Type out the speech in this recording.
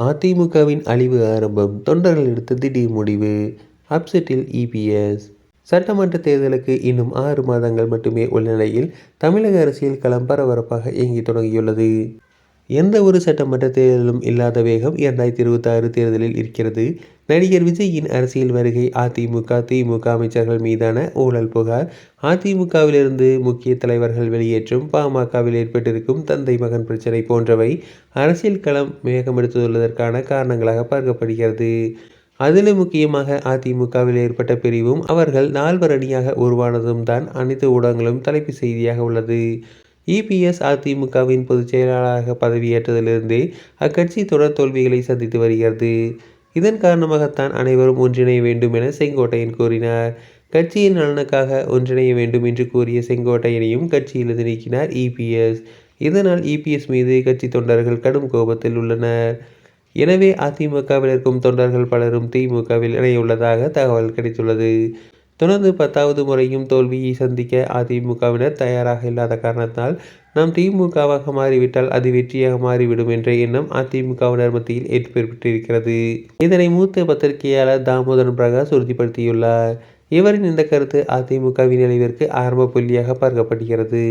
அதிமுகவின் அழிவு ஆரம்பம் தொண்டர்கள் எடுத்த திடீர் முடிவு. அப்செட்டில் இபிஎஸ் சட்டமன்ற தேர்தலுக்கு இன்னும் ஆறு மாதங்கள் மட்டுமே உள்ள நிலையில் தமிழக அரசியல் களம் பரபரப்பாக இயங்கி தொடங்கியுள்ளது. எந்த ஒரு சட்டமன்ற தேர்தலும் இல்லாத வேகம் இரண்டாயிரத்தி இருபத்தி ஆறு தேர்தலில் இருக்கிறது. நடிகர் விஜயின் அரசியல் வருகை அதிமுக திமுக அமைச்சர்கள் மீதான ஊழல் புகார். அதிமுகவிலிருந்து முக்கிய தலைவர்கள் வெளியேற்றும் பாமகவில் ஏற்பட்டிருக்கும் தந்தை மகன் பிரச்சனை போன்றவை அரசியல் களம் வேகமெடுத்துள்ளதற்கான காரணங்களாக பார்க்கப்படுகிறது. அதிலும் முக்கியமாக அதிமுகவில் ஏற்பட்ட பிரிவும் அவர்கள் நால்வர் அணியாக உருவானதும் தான் அனைத்து ஊடகங்களும் தலைப்பு செய்தியாக உள்ளது. இபிஎஸ் அதிமுகவின் பொதுச் செயலாளராக பதவியேற்றதிலிருந்தே அக்கட்சி தொடர் தோல்விகளை சந்தித்து வருகிறது. இதன் காரணமாகத்தான் அனைவரும் ஒன்றிணைய வேண்டும் என செங்கோட்டையன் கூறினார். கட்சியின் நலனுக்காக ஒன்றிணைய வேண்டும் என்று கூறிய செங்கோட்டையனையும் கட்சியிலிருந்து நீக்கினார் இபிஎஸ் இதனால் இபிஎஸ் மீது கட்சி தொண்டர்கள் கடும் கோபத்தில் உள்ளனர். எனவே அதிமுகவில் இருக்கும் தொண்டர்கள் பலரும் திமுகவில் இணையுள்ளதாக தகவல் கிடைத்துள்ளது. தொடர்ந்து பத்தாவது முறையும் தோல்வியை சந்திக்க அதிமுகவினர் தயாராக இல்லாத காரணத்தால் நாம் திமுகவாக மாறிவிட்டால் அது வெற்றியாக மாறிவிடும் என்ற எண்ணம் அதிமுகவினர் மத்தியில் ஏற்பட்டிருக்கிறது இதனை மூத்த பத்திரிகையாளர் தாமோதரன் பிரகாஷ் உறுதிப்படுத்தியுள்ளார். இவரின் இந்த கருத்து அதிமுகவின் அழிவிற்கு ஆரம்ப புள்ளியாக பார்க்கப்படுகிறது.